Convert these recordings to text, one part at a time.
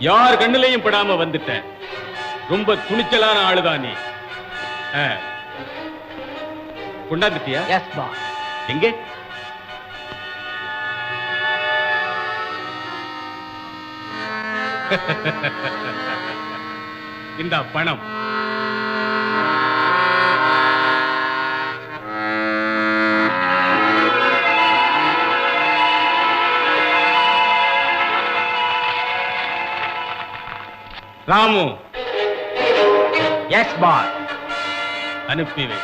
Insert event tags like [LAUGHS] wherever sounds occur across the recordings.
யார் கண்ணுலயும் படாம வந்துட்ட ரொம்ப துணிச்சலான ஆளுதான் நீ. கொண்டாந்துட்டியா? எஸ் பா எங்க? இந்த பணம். ராமு எஸ் பாஸ் அனுப்பி வை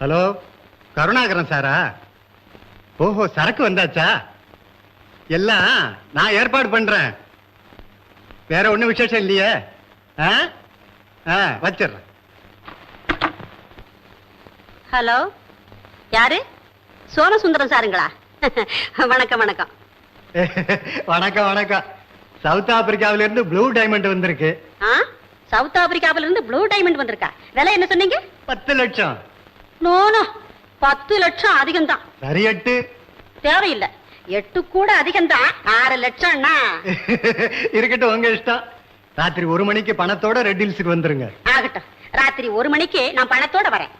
ஹலோ கருணாகரன் சாரா ஓஹோ சரக்கு வந்தாச்சா எல்லாம் நான் ஏற்பாடு பண்றேன். வேற ஒண்ணும் விசேஷம் இல்லையே. வச்சிடுறேன். ஹலோ? யாரு? சோமசுந்தரம் சாருங்களா? வணக்கம் வணக்கம். [LAUGHS] வணக்கம் வணக்கம். சவுத் ஆப்பிரிக்காவில இருந்து ப்ளூ டைமண்ட் வந்திருக்கு. சவுத் ஆப்பிரிக்காவில இருந்து ப்ளூ டைமண்ட் வந்திருக்கா? விலை என்ன சொன்னீங்க? பத்து லட்சம். நோ நோ பத்து லட்சம் அதிகம்தான். சரி எட்டு. தேவையில்லை. எட்டு கூட அதிகம்தான் ஆறு லட்சம்னா இருக்கட்டும் உங்க இஷ்டம். ராத்திரி ஒரு மணிக்கு பணத்தோட ரெட் ஹில்ஸுக்கு வந்துருங்க. ஆகட்டும். ராத்திரி ஒரு மணிக்கு நான் பணத்தோட வரேன்.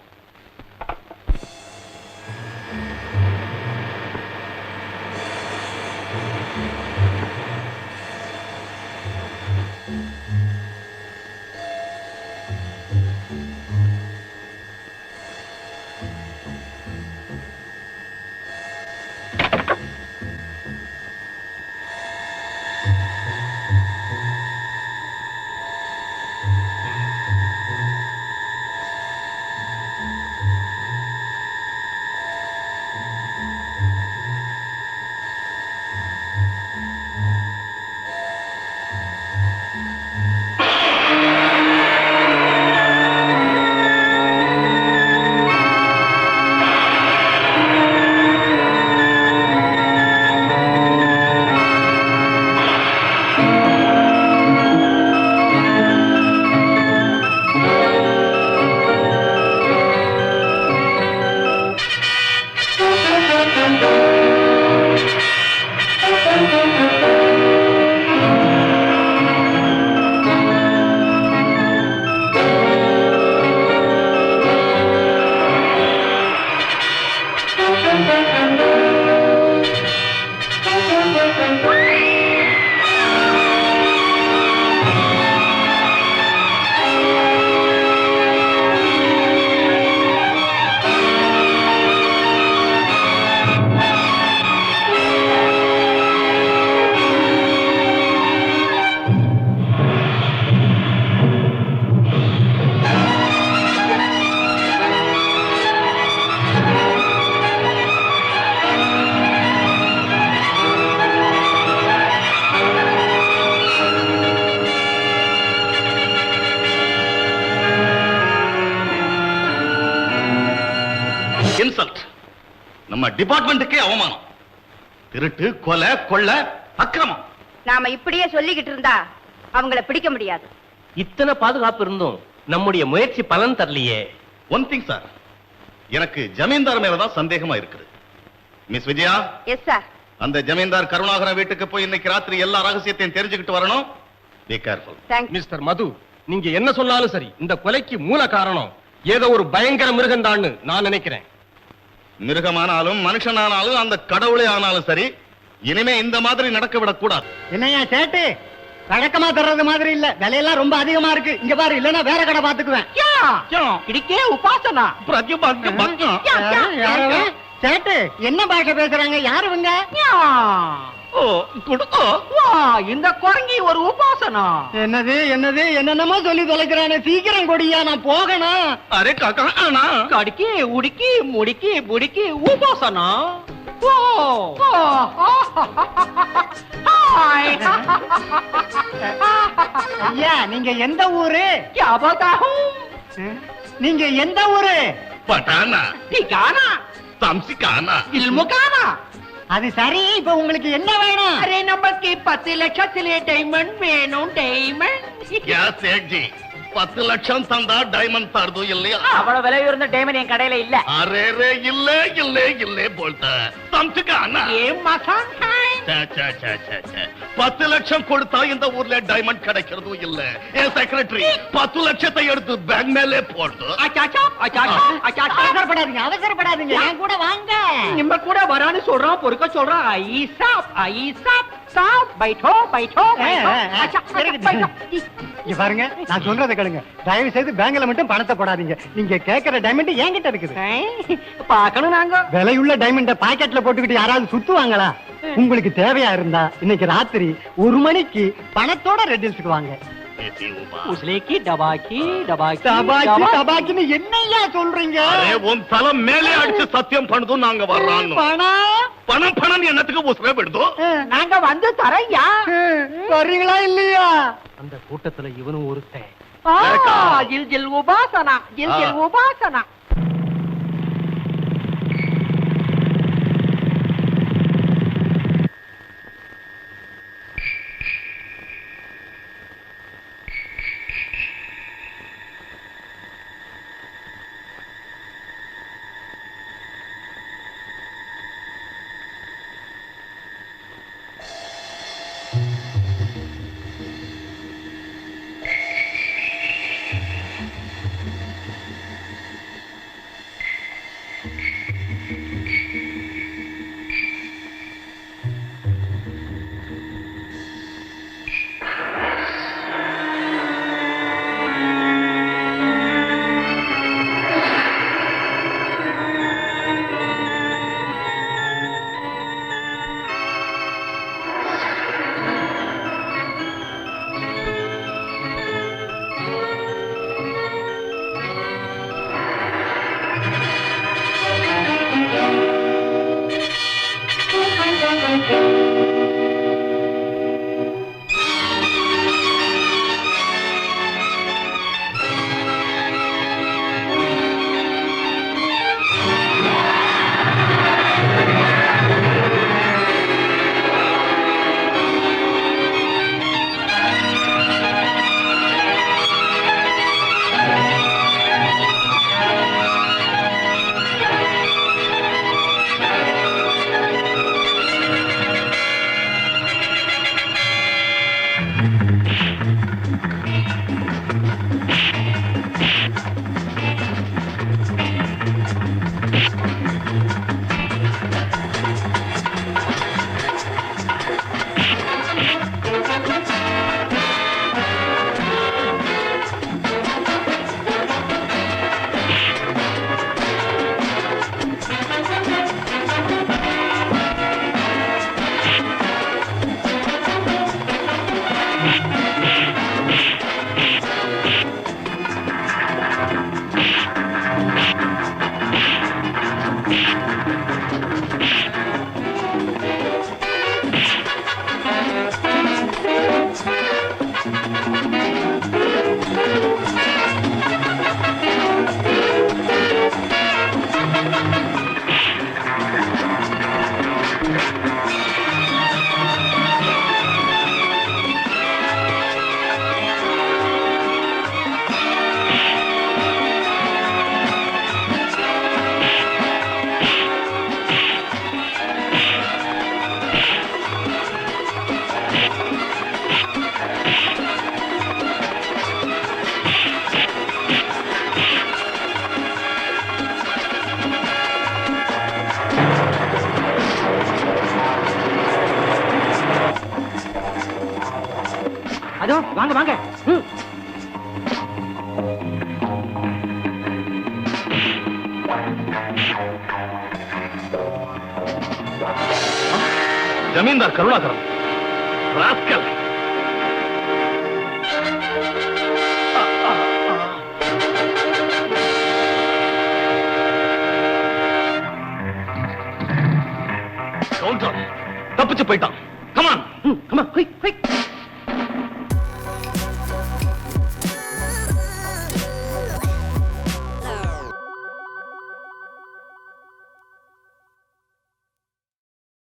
டிபார்ட்மெண்ட்டுக்கே அவமானம். திருட்டு கொலை கொள்ளை அக்கிரமம். நாம இப்படியே சொல்லிக்கிட்டு இருந்தா அவங்கள பிடிக்க முடியாது. இத்தனை பாதுகாப்பு இருந்தும் நம்முடைய முயற்சி பலன் தரலையே. ஒன் திங் சார் எனக்கு ஜமீன்தார் மேலதான் சந்தேகமா இருக்குது. மிஸ் விஜயா? எஸ் சார் அந்த ஜமீன்தார் கருணாகர வீட்டுக்கு போய் இன்னைக்கு ராத்திரி எல்லா ரகசியத்தையும் தெரிஞ்சுக்கிட்டு வரணும். பி கேர்ஃபுல் மிஸ்டர் மது நீங்க என்ன சொன்னாலும் சரி இந்த கொலைக்கு மூல காரணம் ஏதோ ஒரு பயங்கர மிருகம்தான்னு நான் நினைக்கிறேன். மிருகமானாலும் மனுஷனானாலும் அந்த கடவுளே ஆனாலும் சரி இனிமே இந்த மாதிரி நடக்க விடக்கூடாது. என்னையா சேட்டு? வழக்கமா தர்றது மாதிரி இல்ல. விலையெல்லாம் ரொம்ப அதிகமா இருக்கு. இங்க பாரு இல்லன்னா வேற கடை பாத்துக்குவேன் இடிக்கே உபாசனா? சேட்டு என்ன பாஷை பேசுறாங்க? யாருவங்க? இந்த குரங்கி ஒரு உபாசனா. என்னது என்னது என்னென்னமோ சொல்லி தொலைக்கிறானே சீக்கிரம் கொடியா நான் போகணும் அரே கக்கணா கடிக்கி உடுக்கி முடுக்கி புடுக்கி உபாசனா. ஐயா நீங்க எந்த ஊரு? நீங்க எந்த ஊரு? பட்டானா. டிகானா தம்சிகானா இல்முகானா. அது சரி இப்ப உங்களுக்கு என்ன வேணும்? அரே நமக்கு பத்து லட்சத்திலே டைமண்ட் வேணும் டைமண்ட் பத்து லட்சம் தந்தா டைமண்ட் தருது இல்லையா? அவ்வளவு விலை உயர்ந்த டைமண்ட் என் கடையில இல்ல. அரே ரே இல்லே இல்லே இல்லே போல்ட்ட மசான். பத்து லட்சம் கொடுத்தா இந்த ஊர்ல டைமண்ட் கிடைக்கிறதும் இல்ல? என் செக்ரட்டரி பத்து லட்சத்தை எடுத்து பேங்க் மேலே போடுது அச்சாச்சா அச்சாச்சா அச்சாச்சா. அவசரப்படாதீங்க அவசரப்படாதீங்க. என் கூட வாங்க. நிம்ம கூட வரான்னு சொல்றான் பொறுக்க சொல்றான் ஐ சாப் சாப் பைட்டோ பைட்டோ. இங்க பாருங்க நான் சொல்றதை கேளுங்க. தயவு செய்து பேங்க்ல மட்டும் பணத்தை போடாதீங்க. நீங்க கேக்குற டைமண்ட் என்கிட்ட இருக்குது. ஐ, பார்க்கணும் நாங்க. விலையுள்ள டைமண்ட பாக்கெட்ல போட்டுக்கிட்டு யாராவது சுத்துவாங்களா? உங்களுக்கு தேவையா இருந்தா இன்னைக்கு ராத்திரி ஒரு மணிக்கு பணத்தோட ரெட் ஹில்ஸ்க்கு வாங்க. உஸ்லேக்கி டபாக்கி டபாக்கி என்னையா சொல்றீங்க? உன் தலை மேலே அடிச்சு சத்தியம் பண்ணுதும் நாங்க வர்றான்னு பணம்? பணம் பணம் என்னத்துக்கு உசுரே விடுதோ நாங்க வந்து தரையா? வர்றீங்களா இல்லையா? அந்த கூட்டத்துல இவனும் ஒருத்தன். ஜில் ஜில் உபாசனா ஜில் ஜில். உபாசனா. அதோ வாங்க வாங்க. ஜமீன்தார் கருணாகரம் ராஸ்கல். தப்பிச்சு போயிட்டான். Come on on, quick, quick.